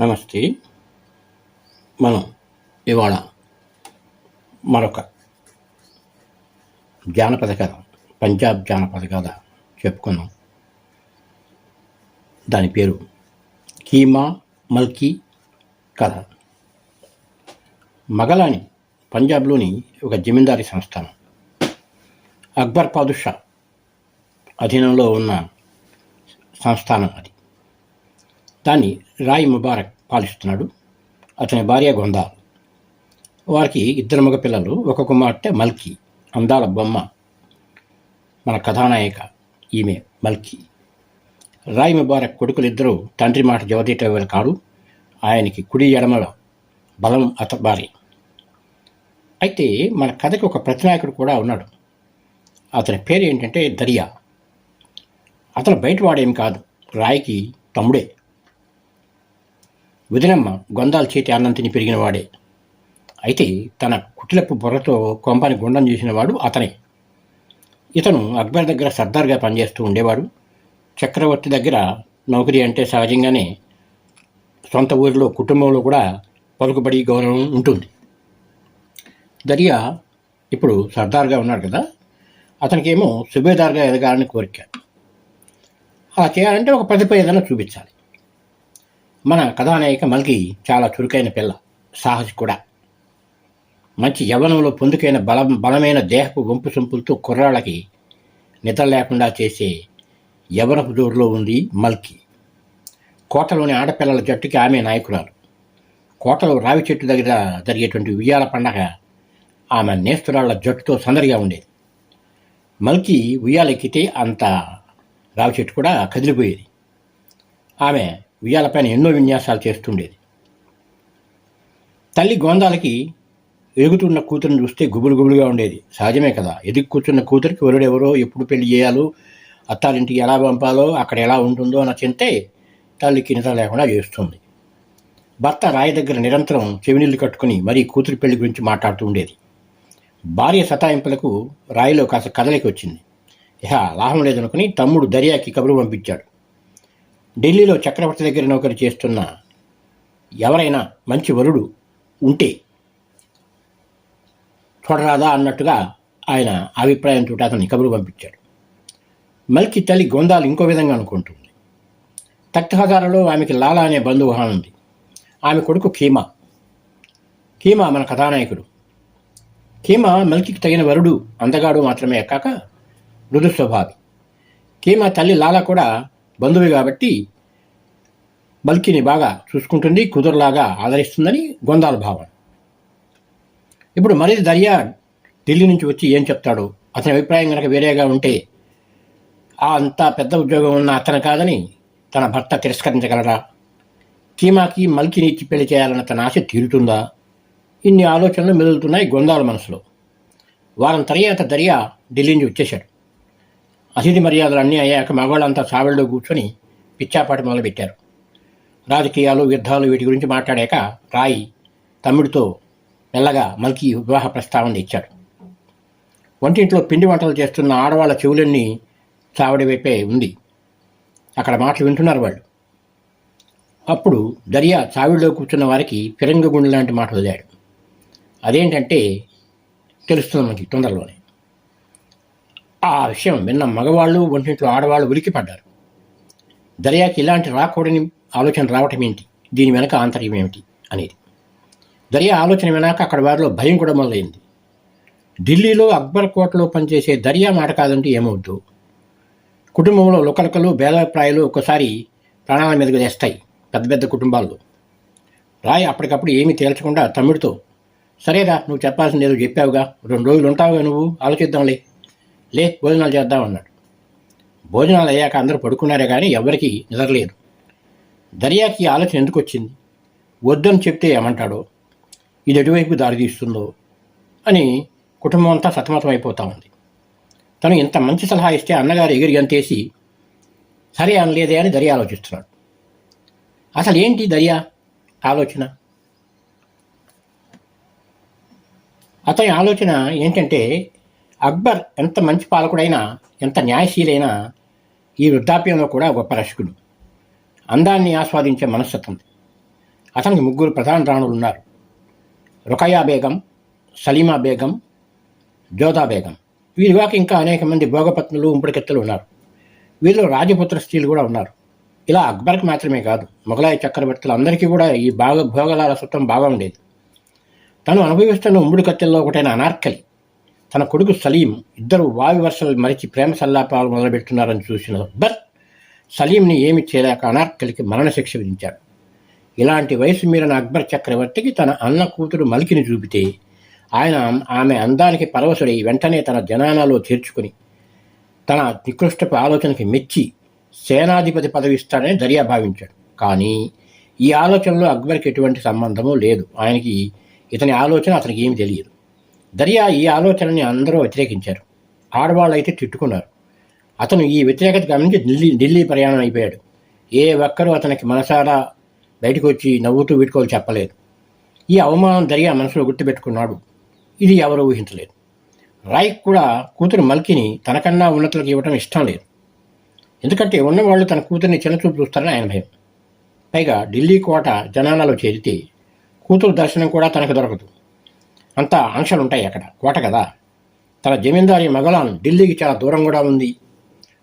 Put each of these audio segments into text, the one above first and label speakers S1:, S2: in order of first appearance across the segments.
S1: నమస్తే. మనం ఇవాళ మరొక జానపద కథ పంజాబ్ జానపద కథ చెప్పుకున్నాం. దాని పేరు కీమా మల్కీ కథ. మగలాని పంజాబ్లోని ఒక జమీందారీ సంస్థానం. అక్బర్ పాదుషా అధీనంలో ఉన్న సంస్థానం అది. దాన్ని రాయ్ ముబారక్ పాలిస్తున్నాడు. అతని భార్య గొందాల్ వారికి ఇద్దరు మగ పిల్లలు ఒక కుమార్తె మల్కి అందాల బొమ్మ. మన కథానాయిక ఈమె మల్కి. రాయ్ ముబారక్ కొడుకులిద్దరూ తండ్రి మాట జవదీటవేలు కాడు ఆయనకి కుడి ఎడమల బలం అత భార్య. అయితే మన కథకి ఒక ప్రతినాయకుడు కూడా ఉన్నాడు. అతని పేరు ఏంటంటే దరియా. అతను బయటవాడేం కాదు. రాయికి తమ్ముడే. వదినమ్మ గొందాల చేతి అన్నంతిని పెరిగినవాడే అయితే తన కుటిలపు బుర్రతో కొంపని గుండం చేసినవాడు అతనే. ఇతను అక్బర్ దగ్గర సర్దార్గా పనిచేస్తూ ఉండేవాడు. చక్రవర్తి దగ్గర నౌకరీ అంటే సహజంగానే సొంత ఊరిలో కుటుంబంలో కూడా పలుకుబడి గౌరవం ఉంటుంది. దరియా ఇప్పుడు సర్దార్గా ఉన్నాడు కదా అతనికేమో సుబేదార్గా ఎదగాలని కోరిక. అలా చేయాలంటే ఒక ప్రతిపై ఏదైనా చూపించాలి. మన కథానాయిక మల్కి చాలా చురుకైన పిల్ల సాహసి కూడా. మంచి యవ్వనంలో పొందుకైన బలం బలమైన దేహపు వంపు సొంపులతో కుర్రాళ్ళకి నిద్ర లేకుండా చేసే యవనపు జోరులో ఉంది మల్కి. కోటలోని ఆడపిల్లల జట్టుకి ఆమె నాయకురాలు. కోటలో రావి చెట్టు దగ్గర జరిగేటువంటి ఉయ్యాల పండగ ఆమె నేస్తురాళ్ళ జట్టుతో సందడిగా ఉండేది. మల్కి ఉయ్యాలెక్కితే అంత రావి చెట్టు కూడా కదిలిపోయేది. ఆమె ఉయ్యాలపైన ఎన్నో విన్యాసాలు చేస్తుండేది. తల్లి గోందాలకి ఎదుగుతున్న కూతురుని చూస్తే గుబులు గుబులుగా ఉండేది. సహజమే కదా. ఎదుగు కూర్చున్న కూతురికి వరుడెవరో ఎప్పుడు పెళ్ళి చేయాలో అత్తారింటికి ఎలా పంపాలో అక్కడ ఎలా ఉంటుందో అన్న చింతే తల్లికి నిద్ర లేకుండా చేస్తుంది. భర్త రాయి దగ్గర నిరంతరం చెవినీళ్ళు కట్టుకుని మరీ కూతురి పెళ్ళి గురించి మాట్లాడుతూ ఉండేది. భార్య సతాయింపులకు రాయిలో కాస్త కదలికి వచ్చింది. ఇహ లాభం లేదనుకుని తమ్ముడు దర్యాకి కబురు పంపించాడు. ఢిల్లీలో చక్రవర్తి దగ్గర నౌకరి చేస్తున్న ఎవరైనా మంచి వరుడు ఉంటే చూడరాదా అన్నట్టుగా ఆయన అభిప్రాయంతో అతన్ని కబురు పంపించాడు. మల్కి తల్లి గొందాలు ఇంకో విధంగా అనుకుంటుంది. తక్తహదారలో ఆమెకి లాలా అనే బంధువు ఉంది. ఆమె కొడుకు కీమా. కీమా మన కథానాయకుడు. కీమా మల్కికి తగిన వరుడు అందగాడు మాత్రమే కాక మృదు స్వభావి. కీమా తల్లి లాలా కూడా బంధువు కాబట్టి బల్కిని బాగా చూసుకుంటుంది కుదురులాగా ఆదరిస్తుందని గొందాల భావన. ఇప్పుడు మరీ దర్యా ఢిల్లీ నుంచి వచ్చి ఏం చెప్తాడో? అతని అభిప్రాయం కనుక వేరేగా ఉంటే ఆ అంత పెద్ద ఉద్యోగం ఉన్న అతను కాదని తన భర్త తిరస్కరించగలరా కీమాకి మల్కిని ఇచ్చి పెళ్ళి చేయాలన్న తన ఆశ తీరుతుందా? ఇన్ని ఆలోచనలు మెదులుతున్నాయి గొందాల మనసులో. వారం తర్వాత దర్యా ఢిల్లీ నుంచి వచ్చేశాడు. అతిథి మర్యాదలు అన్నీ అయ్యాక మగవాళ్ళంతా సావిళ్ళు కూర్చొని పిచ్చాపాటి మొదలుపెట్టారు. రాజకీయాలు యుద్ధాలు వీటి గురించి మాట్లాడాక రాయి తమ్ముడితో మెల్లగా మల్కి వివాహ ప్రస్తావన ఇచ్చాడు వంటింట్లో పిండి వంటలు చేస్తున్న ఆడవాళ్ళ చెవులన్నీ చావడి వైపే ఉంది. అక్కడ మాటలు వింటున్నారు వాళ్ళు. అప్పుడు దర్యా చావిడిలో కూర్చున్న వారికి ఫిరంగగుండు లాంటి మాట వదిలాడు. అదేంటంటే తెలుస్తుంది మనకి తొందరలోనే. ఆ విషయం విన్న మగవాళ్ళు వంటింట్లో ఆడవాళ్ళు ఉలికిపడ్డారు దర్యాకి ఇలాంటి రాకూడని ఆలోచన రావటం ఏంటి? దీని వెనక ఆంతర్యం ఏమిటి? అనేది. దర్యా ఆలోచన వినాక అక్కడ వారిలో భయం కూడా మొదలైంది. ఢిల్లీలో అక్బర్ కోటలో పనిచేసే దర్యా మాట కాదంటే ఏమవుద్దు? కుటుంబంలో లుకలకలు భేదాభిప్రాయాలు ఒక్కోసారి ప్రాణాల మీదకి తెస్తాయి పెద్ద పెద్ద కుటుంబాల్లో. రాయ్ అప్పటికప్పుడు ఏమీ తేల్చకుండా తమ్ముడితో సరేరా నువ్వు చెప్పాల్సింది ఏదో చెప్పావుగా. రెండు రోజులు ఉంటావుగా నువ్వు. ఆలోచిద్దాంలే. లే భోజనాలు చేద్దాం అన్నాడు. భోజనాలు అయ్యాక అందరూ పడుకున్నారే కానీ ఎవరికీ నిద్రలేదు. దర్యాకి ఆలోచన ఎందుకు వచ్చింది? వద్దని చెప్తే ఏమంటాడో? ఇది ఎటువైపు దారి తీస్తుందో? అని కుటుంబం అంతా సతమతం అయిపోతా ఉంది. తను ఇంత మంచి సలహా ఇస్తే అన్నగారు ఎగిరి అంతేసి సరే అనలేదే అని దర్యా ఆలోచిస్తున్నాడు. అసలు ఏంటి దర్యా ఆలోచన? అతని ఆలోచన ఏంటంటే అక్బర్ ఎంత మంచి పాలకుడైనా ఎంత న్యాయశీలైనా ఈ వృద్ధాప్యంలో కూడా గొప్ప రసికుడు. అందాన్ని ఆస్వాదించే మనస్తత్వం అతనికి ముగ్గురు ప్రధాన రాణులు ఉన్నారు. రుకయా బేగం సలీమా బేగం జోదా బేగం. వీరిగాక ఇంకా అనేక మంది భోగపత్నులు ఉంపుడికెత్తలు ఉన్నారు. వీరిలో రాజపుత్ర స్త్రీలు కూడా ఉన్నారు. ఇలా అక్బర్కి మాత్రమే కాదు మొఘలాయ చక్రవర్తులు అందరికీ కూడా ఈ బాగా భోగలాల సుత్తం బాగా ఉండేది. తను అనుభవిస్తున్న ఉమ్ముడి కత్తెల్లో ఒకటైన అనార్కలి తన కొడుకు సలీం ఇద్దరు వావి వర్షాలు మరిచి ప్రేమ సల్లాపాలు మొదలుపెడుతున్నారని చూసిన అక్బర్ సలీంని ఏమి చేయలేక అనార్కలికి మరణశిక్ష విధించాడు. ఇలాంటి వయసు మీరిన అక్బర్ చక్రవర్తికి తన అన్న కూతురు మలికిని చూపితే ఆయన ఆమె అందానికి పరవశుడై వెంటనే తన జనానాలో చేర్చుకుని తన నికృష్టపు ఆలోచనకి మెచ్చి సేనాధిపతి పదవి ఇస్తాడని దర్యా భావించాడు. కానీ ఈ ఆలోచనలో అక్బర్కి ఎటువంటి సంబంధము లేదు. ఆయనకి ఇతని ఆలోచన అతనికి ఏమి తెలియదు. దర్యా ఈ ఆలోచనని అందరూ వ్యతిరేకించారు. ఆడవాళ్ళు అయితే తిట్టుకున్నారు. అతను ఈ వ్యతిరేకత గమనించి ఢిల్లీ ఢిల్లీ ప్రయాణం అయిపోయాడు. ఏ ఒక్కరూ అతనికి మనసారా బయటకు వచ్చి నవ్వుతూ వీడుకోలు చెప్పలేదు. ఈ అవమానం దర్యా మనసులో గుర్తుపెట్టుకున్నాడు. ఇది ఎవరు ఊహించలేదు. రాయ్ కూడా కూతురు మల్కిని తనకన్నా ఉన్నతులకు ఇవ్వడం ఇష్టం లేదు. ఎందుకంటే ఉన్నవాళ్ళు తన కూతుర్ని చిన్నచూపు చూస్తారని ఆయన భయం. పైగా ఢిల్లీ కోట జనాలలో చేరితే కూతురు దర్శనం కూడా తనకు దొరకదు. అంతా ఆంక్షలు ఉంటాయి అక్కడ. కోట కదా? తన జమీందారి మగలాన్ ఢిల్లీకి చాలా దూరం కూడా ఉంది.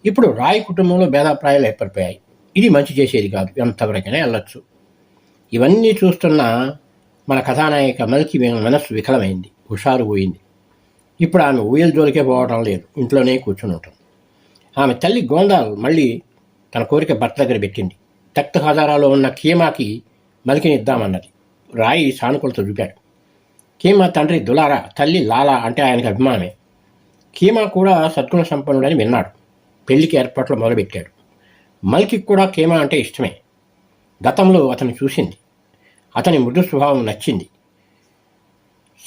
S1: ఇప్పుడు రాయ్ కుటుంబంలో భేదాభిప్రాయాలు ఏర్పడిపోయాయి. ఇది మంచి చేసేది కాదు. ఎంతవరకైనా వెళ్ళొచ్చు. ఇవన్నీ చూస్తున్న మన కథానాయిక మనకి మనస్సు విఫలమైంది హుషారు పోయింది. ఇప్పుడు ఆమె ఊయల జోలికే పోవడం లేదు. ఇంట్లోనే కూర్చుని ఉంటుంది ఆమె తల్లి గోందాల్ మళ్ళీ తన కోరిక భర్త దగ్గర పెట్టింది. తక్త హజారాలో ఉన్న కీమాకి మలికిని ఇద్దామన్నది. రాయి సానుకూలత చూపాడు. కీమా తండ్రి దులారా తల్లి లాలా అంటే ఆయనకు అభిమానమే. కీమా కూడా సద్గుణ సంపన్నుడని విన్నాడు. పెళ్ళికి ఏర్పాట్లు మొదలుపెట్టాడు. మల్కి కూడా కీమా అంటే ఇష్టమే. గతంలో అతను చూసింది. అతని మృదు స్వభావం నచ్చింది.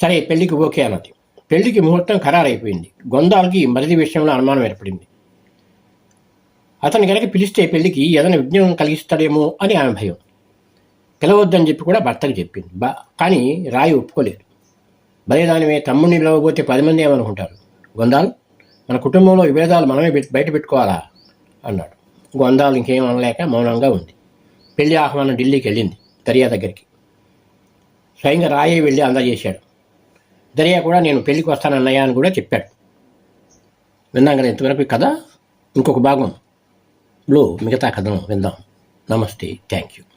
S1: సరే పెళ్ళికి ఓకే అన్నది. పెళ్ళికి ముహూర్తం ఖరారైపోయింది. గొందాలకి మరిది విషయంలో అనుమానం ఏర్పడింది. అతను కనుక పిలిస్తే పెళ్ళికి ఏదైనా విజ్ఞానం కలిగిస్తాడేమో అని ఆమె భయం. పిలవద్దని చెప్పి కూడా భర్తకు చెప్పింది. బా కానీ రాయి ఒప్పుకోలేదు. బలిదానమే తమ్ముడిని పిలవబోతే పది మంది ఏమనుకుంటారు? గొందాల్ మన కుటుంబంలో విభేదాలు మనమే బయట పెట్టుకోవాలా? అన్నాడు. గొందాలు ఇంకేం అనలేక మౌనంగా ఉంది. పెళ్ళి ఆహ్వానం ఢిల్లీకి వెళ్ళింది దర్యా దగ్గరికి. స్వయంగా రాయే వెళ్ళి అందజేశాడు. దర్యా కూడా నేను పెళ్ళికి వస్తానన్నయ్య అని కూడా చెప్పాడు. విన్నాం కదా ఇంతవరకు కథ? ఇంకొక భాగం. లో మిగతా కథను విందాం. నమస్తే. Thank you.